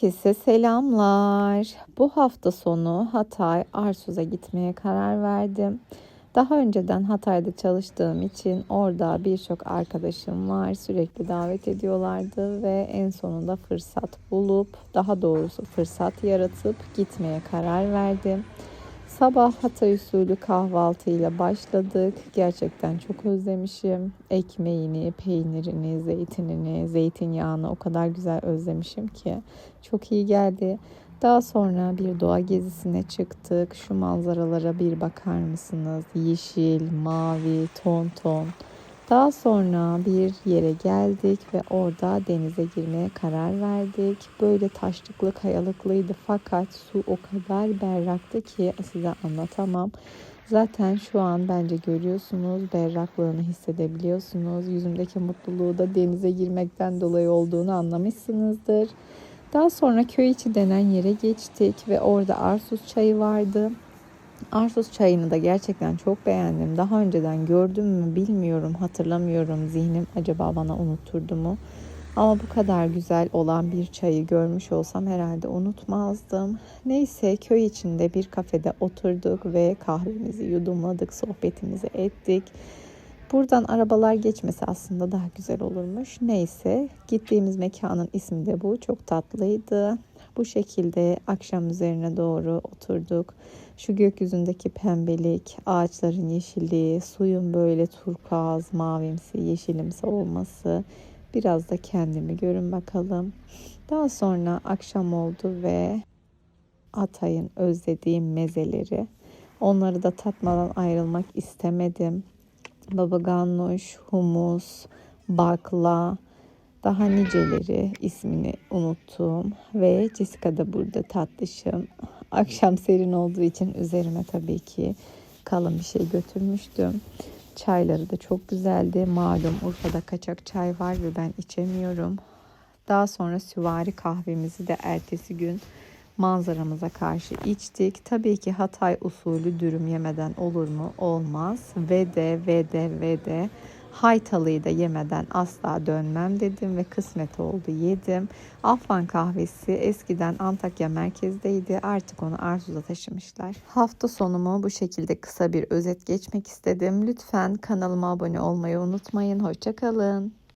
Herkese selamlar. Bu hafta sonu Hatay Arsuz'a gitmeye karar verdim. Daha önceden Hatay'da çalıştığım için orada birçok arkadaşım var. Sürekli davet ediyorlardı ve en sonunda fırsat bulup, daha doğrusu fırsat yaratıp gitmeye karar verdim. Sabah Hatay usulü kahvaltıyla başladık. Gerçekten çok özlemişim. Ekmeğini, peynirini, zeytinini, zeytinyağını o kadar güzel özlemişim ki çok iyi geldi. Daha sonra bir doğa gezisine çıktık. Şu manzaralara bir bakar mısınız? Yeşil, mavi, ton ton. Daha sonra bir yere geldik ve orada denize girmeye karar verdik. Böyle taşlıklı kayalıklıydı fakat su o kadar berraktı ki size anlatamam. Zaten şu an bence görüyorsunuz berraklığını hissedebiliyorsunuz. Yüzümdeki mutluluğu da denize girmekten dolayı olduğunu anlamışsınızdır. Daha sonra köy içi denen yere geçtik ve orada Arsus çayı vardı. Arsus çayını da gerçekten çok beğendim. Daha önceden gördüm mü bilmiyorum, hatırlamıyorum. Zihnim acaba bana unutturdu mu? Ama bu kadar güzel olan bir çayı görmüş olsam herhalde unutmazdım. Neyse köy içinde bir kafede oturduk ve kahvemizi yudumladık, sohbetimizi ettik. Buradan arabalar geçmesi aslında daha güzel olurmuş. Neyse gittiğimiz mekanın ismi de bu. Çok tatlıydı. Bu şekilde akşam üzerine doğru oturduk. Şu gökyüzündeki pembelik, ağaçların yeşilliği, suyun böyle turkuaz, mavimsi, yeşilimsi olması. Biraz da kendimi görün bakalım. Daha sonra akşam oldu ve Atay'ın özlediğim mezeleri. Onları da tatmadan ayrılmak istemedim. Baba humus, bakla, daha niceleri ismini unuttum ve Jessica da burada tatlışım. Akşam serin olduğu için üzerime tabii ki kalın bir şey götürmüştüm. Çayları da çok güzeldi. Malum Urfa'da kaçak çay var ve ben içemiyorum. Daha sonra süvari kahvemizi de ertesi gün manzaramıza karşı içtik. Tabii ki Hatay usulü dürüm yemeden olur mu? Olmaz. Ve de ve de ve de haytalıyı da yemeden asla dönmem dedim ve kısmet oldu yedim. Afgan kahvesi eskiden Antakya merkezdeydi. Artık onu Arsuz'a taşımışlar. Hafta sonumu bu şekilde kısa bir özet geçmek istedim. Lütfen kanalıma abone olmayı unutmayın. Hoşçakalın.